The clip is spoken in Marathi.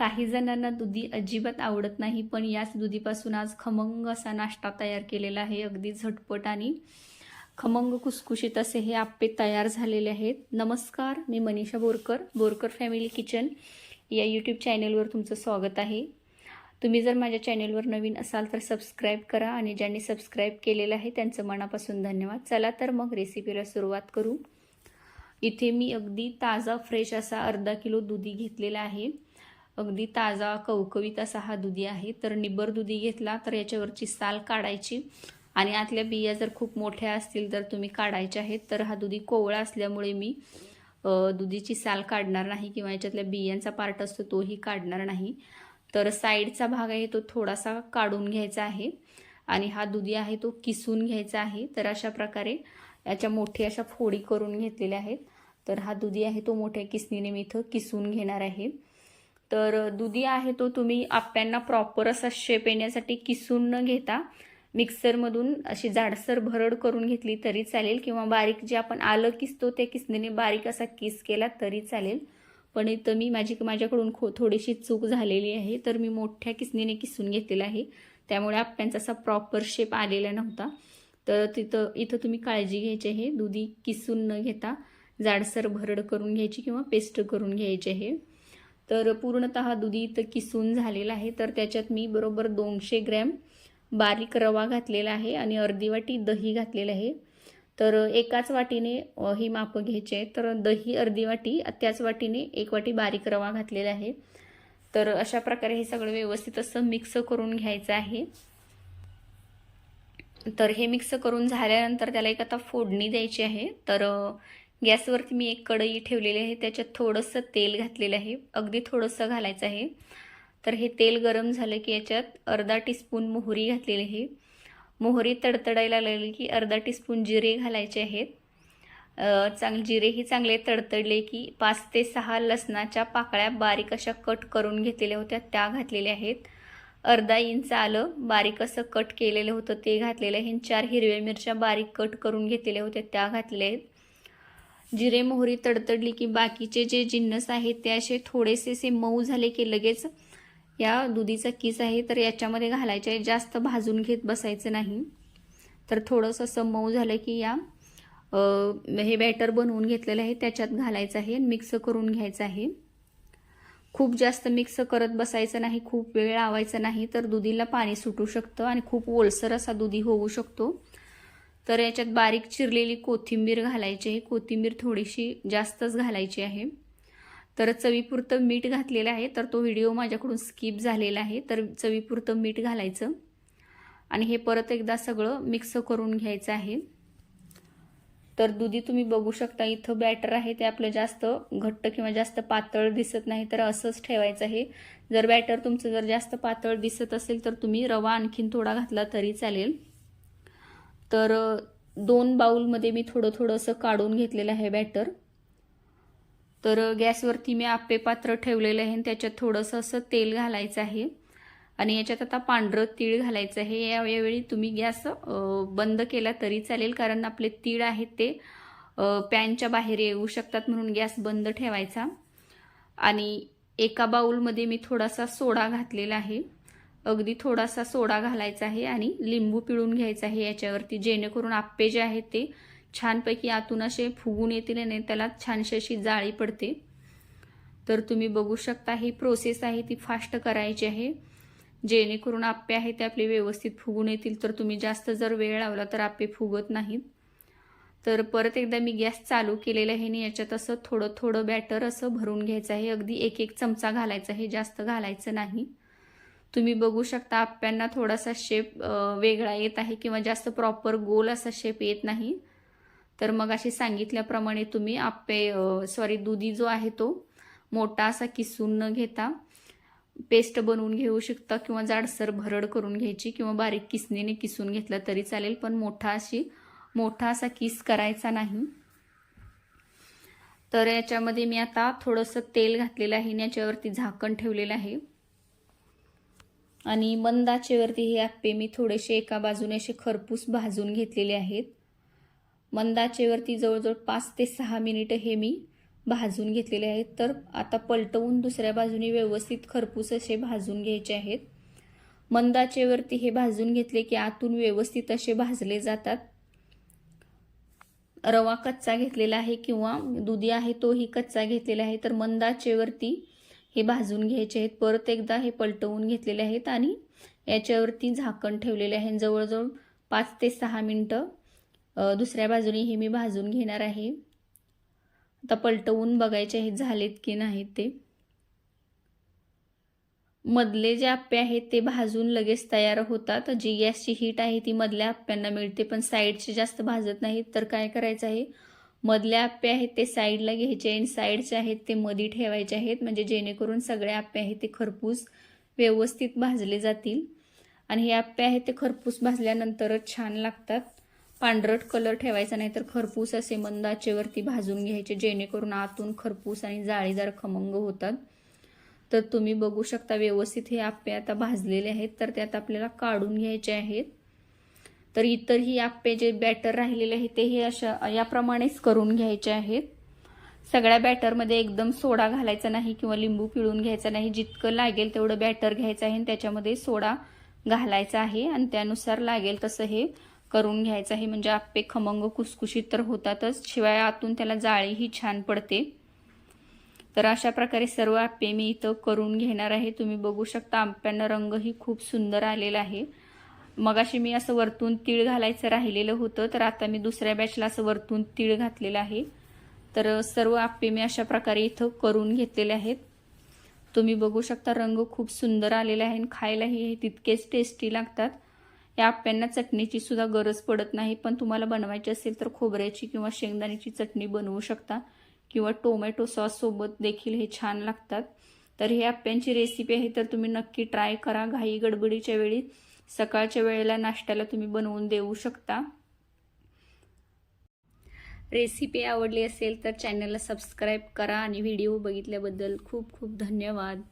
काही जणांना दुधी अजिबात आवडत नाही पण याच दुधीपासून आज खमंग असा नाश्ता तयार केलेला आहे. अगदी झटपट आणि खमंग कुसकुशीत असे हे आप्पे तयार झालेले आहेत. नमस्कार मी मनीषा बोरकर बोरकर फॅमिली किचन या यूट्यूब चॅनलवर तुमचं स्वागत आहे. तुम्ही जर माझ्या चॅनलवर नवीन असाल तर सबस्क्राईब करा आणि ज्यांनी सबस्क्राईब केलेलं आहे त्यांचं मनापासून धन्यवाद. चला तर मग रेसिपीला सुरुवात करू. इथे मी अगदी ताजा फ्रेश असा अर्धा किलो दुधी घेतलेला आहे. अगदी ताजा कवकवीत असा हा दुधी आहे. तर निबर दुधी घेतला तर याच्यावरची साल काढायची. आणि आतल्या बिया जर खूप मोठ्या असतील तर तुम्ही काढायच्या आहेत. तर हा दुधी कोवळा असल्यामुळे मी दुधीची साल काढणार नाही किंवा याच्यातल्या बियांचा पार्ट असतो तोही काढणार नाही. तर साईडचा भाग आहे तो थोडासा काढून घ्यायचा आहे. आणि हा दुधी आहे तो किसून घ्यायचा आहे. तर अशा प्रकारे याच्या मोठी अशा फोडी करून घेतलेल्या आहेत. तर हा दुधी आहे तो मोठ्या किसणीने मी इथं किसून घेणार आहे. तर दुधी आहे तो तुम्ही आप्यांना प्रॉपर असा शेप येण्यासाठी किसून न घेता मिक्सरमधून अशी जाडसर भरड करून घेतली तरी चालेल. किंवा बारीक जे आपण आलं किसतो त्या किसणीने बारीक असा किस केला तरी चालेल. पण इथं मी माझी माझ्याकडून खो थोडीशी चूक झालेली आहे. तर मी मोठ्या किसणीने किसून घेतलेला आहे. त्यामुळे आप्यांचा असा प्रॉपर शेप आलेला नव्हता. तर तिथं इथं तुम्ही काळजी घ्यायची आहे. दुधी किसून न घेता जाडसर भरड करून घ्यायची किंवा पेस्ट करून घ्यायची आहे. तर पूर्णतः दुधी इथं किसून झालेला आहे. तर त्याच्यात मी बरोबर दोनशे ग्रॅम बारीक रवा घातलेला आहे आणि अर्धी वाटी दही घातलेलं आहे. तर एकाच वाटीने ही मापं घ्यायची आहे. तर दही अर्धी वाटी त्याच वाटीने एक वाटी बारीक रवा घातलेला आहे. तर अशा प्रकारे हे सगळं व्यवस्थित असं मिक्स करून घ्यायचं आहे. तर हे मिक्स करून झाल्यानंतर त्याला एक आता फोडणी द्यायची आहे. तर गॅसवरती मी एक कढई ठेवलेली आहे त्याच्यात थोडंसं तेल घातलेलं आहे. अगदी थोडंसं घालायचं आहे. तर हे तेल गरम झालं की याच्यात अर्धा टीस्पून मोहरी घातलेली आहे. मोहरी तडतडायला लागली की अर्धा टीस्पून जिरे घालायचे आहेत. चांग जिरेही चांगले तडतडले की पाच ते सहा लसणाच्या पाकळ्या बारीक अशा कट करून घेतलेल्या होत्या त्या घातलेल्या आहेत. अर्धा इंच आलं बारीक असं कट केलेलं होतं ते घातलेलं आहे. चार हिरव्या मिरच्या बारीक कट करून घेतलेल्या होत्या त्या घातलेल्या आहेत. जिरे मोहरी तडतडली की बाकीचे जे जिन्नस आहेत ते असे थोडेसे से मऊ झाले की लगेच या दुधीचा किस आहे तर याच्यामध्ये घालायचे आहे. जास्त भाजून घेत बसायचं नाही. तर थोडंसं असं मऊ झालं की या हे बॅटर बनवून घेतलेलं आहे. त्याच्यात घालायचं आहे मिक्स करून घ्यायचं आहे. खूप जास्त मिक्स करत बसायचं नाही खूप वेळ लावायचा नाही तर दुधीला पाणी सुटू शकतं आणि खूप ओलसर असा दुधी होऊ शकतो. तर याच्यात बारीक चिरलेली कोथिंबीर घालायची आहे. कोथिंबीर थोडीशी जास्तच घालायची आहे. तर चवीपुरतं मीठ घातलेलं आहे. तर तो व्हिडिओ माझ्याकडून स्किप झालेला आहे. तर चवीपुरतं मीठ घालायचं. आणि हे परत एकदा सगळं मिक्स करून घ्यायचं आहे. तर दुधी तुम्ही बघू शकता इथं बॅटर आहे. ते आपलं जास्त घट्ट किंवा जास्त पातळ दिसत नाही तर असंच ठेवायचं आहे. जर बॅटर तुमचं जर जास्त पातळ दिसत असेल तर तुम्ही रवा आणखीन थोडा घातला तरी चालेल. तर दोन बाउलमध्ये मी थोडं थोडं असं काढून घेतलेलं आहे बॅटर. तर गॅसवरती मी आप्पे पात्र ठेवलेलं आहे आणि त्याच्यात थोडंसं असं तेल घालायचं आहे. आणि याच्यात आता पांढरं तीळ घालायचं आहे. या यावेळी तुम्ही गॅस बंद केला तरी चालेल कारण आपले तीळ आहेत ते पॅनच्या बाहेर येऊ शकतात म्हणून गॅस बंद ठेवायचा. आणि एका बाउलमध्ये मी थोडासा सोडा घातलेला आहे. अगदी थोडासा सोडा घालायचा आहे आणि लिंबू पिळून घ्यायचा आहे याच्यावरती. जेणेकरून आप्पे जे आहेत ते छानपैकी आतून असे फुगून येतील आणि त्याला छानशी अशी जाळी पडते. तर तुम्ही बघू शकता ही प्रोसेस आहे ती फास्ट करायची आहे. जेणेकरून आप्पे आहे ते आपले व्यवस्थित फुगून येतील. तर तुम्ही जास्त जर वेळ लावला तर आप्पे फुगत नाहीत. तर परत एकदा मी गॅस चालू केलेला आहे आणि याच्यात असं थोडं थोडं बॅटर असं भरून घ्यायचं आहे. अगदी एक एक चमचा घालायचा आहे. जास्त घालायचं नाही. तुम्ही बघू शकता आप्यांना थोडासा शेप वेगळा येत आहे किंवा जास्त प्रॉपर गोल असा शेप येत नाही. तर मग अशी सांगितल्याप्रमाणे तुम्ही आप्पे सॉरी दुधी जो आहे तो मोठा असा किसून न घेता पेस्ट बनवून घेऊ शकता किंवा जाडसर भरड करून घ्यायची किंवा बारीक किसणीने किसून घेतला तरी चालेल पण मोठा अशी मोठा असा किस करायचा नाही. तर याच्यामध्ये मी आता थोडंसं तेल घातलेलं आहे आणि याच्यावरती झाकण ठेवलेलं आहे. आणि मंद आचेवरती हे आप्पे मी थोडेसे एका बाजूने असे खरपूस भाजून घेतलेले आहेत. मंद आचेवरती जवळजवळ पाच ते सहा मिनिटं हे मी भाजून घेतलेले आहेत. तर आता पलटवून दुसऱ्या बाजूने व्यवस्थित खरपूस असे भाजून घ्यायचे आहेत. मंदाचेवरती हे भाजून घेतले की आतून व्यवस्थित असे भाजले जातात. रवा कच्चा घेतलेला आहे किंवा दुधी आहे तोही कच्चा घेतलेला आहे. तर मंदाचेवरती हे भाजून घ्यायचे आहेत. परत एकदा हे पलटवून घेतलेले आहेत आणि याच्यावरती झाकण ठेवलेले आहे. जवळजवळ पाच ते सहा मिनटं. दुसऱ्या बाजूने हे मी भाजून घेणार आहे. आता पलटवून बघायचे आहेत झालेत की नाहीत ते. मधले जे आप्पे आहेत ते भाजून लगेच तयार होतात. जी गॅसची हीट आहे ती मधल्या आप्प्यांना मिळते पण साईडचे जास्त भाजत नाहीत. तर काय करायचं आहे? मधल्या आप्पे आहेत ते साईडला घ्यायचे आणि साईडचे आहेत ते मधी ठेवायचे आहेत. म्हणजे जेणेकरून सगळे आप्पे आहेत ते खरपूस व्यवस्थित भाजले जातील. आणि हे आप्पे आहेत ते खरपूस भाजल्यानंतरच छान लागतात. पांढरट कलर ठेवायचा नाही तर खरपूस असे मंद आचेवरती भाजून घ्यायचे जेणेकरून आतून खरपूस आणि जाळीदार खमंग होतात. तर तुम्ही बघू शकता व्यवस्थित हे आप्पे आता भाजलेले आहेत. तर त्यात आपल्याला काढून घ्यायचे आहेत. तर इतरही आप्पे जे बॅटर राहिलेले आहे ते हे अशा याप्रमाणेच करून घ्यायचे आहेत. सगळ्या बॅटरमध्ये एकदम सोडा घालायचा नाही किंवा लिंबू पिळून घ्यायचा नाही. जितकं लागेल तेवढं बॅटर घ्यायचं आहे आणि त्याच्यामध्ये सोडा घालायचा आहे आणि त्यानुसार लागेल तसं हे करून घ्यायचं आहे. म्हणजे आप्पे खमंग कुसकुशीत तर होतातच शिवाय आतून त्याला जाळीही छान पडते. तर अशा प्रकारे सर्व आप्पे मी इथं करून घेणार आहे. तुम्ही बघू शकता आंब्यांना रंगही खूप सुंदर आलेला आहे. मगाशी मी असं वरतून तीळ घालायचं राहिलेलं होतं तर आता मी दुसऱ्या बॅचला असं वरतून तीळ घातलेलं आहे. तर सर्व आप्पे मी अशा प्रकारे इथं करून घेतलेले आहेत. तुम्ही बघू शकता रंग खूप सुंदर आलेला आहे आणि खायलाही हे तितकेच टेस्टी लागतात. या आप्यांना चटणीची सुद्धा गरज पडत नाही पण तुम्हाला बनवायची असेल तर खोबऱ्याची किंवा शेंगदाण्याची चटणी बनवू शकता किंवा टोमॅटो सॉससोबत देखील हे छान लागतात. तर हे आप्यांची रेसिपी आहे तर तुम्ही नक्की ट्राय करा. घाई गडबडीच्या वेळी सकाळच्या वेळेला नाश्त्याला तुम्ही बनवून देऊ शकता. रेसिपी आवडली असेल तर चॅनलला सबस्क्राईब करा आणि व्हिडिओ बघितल्याबद्दल खूप खूप धन्यवाद.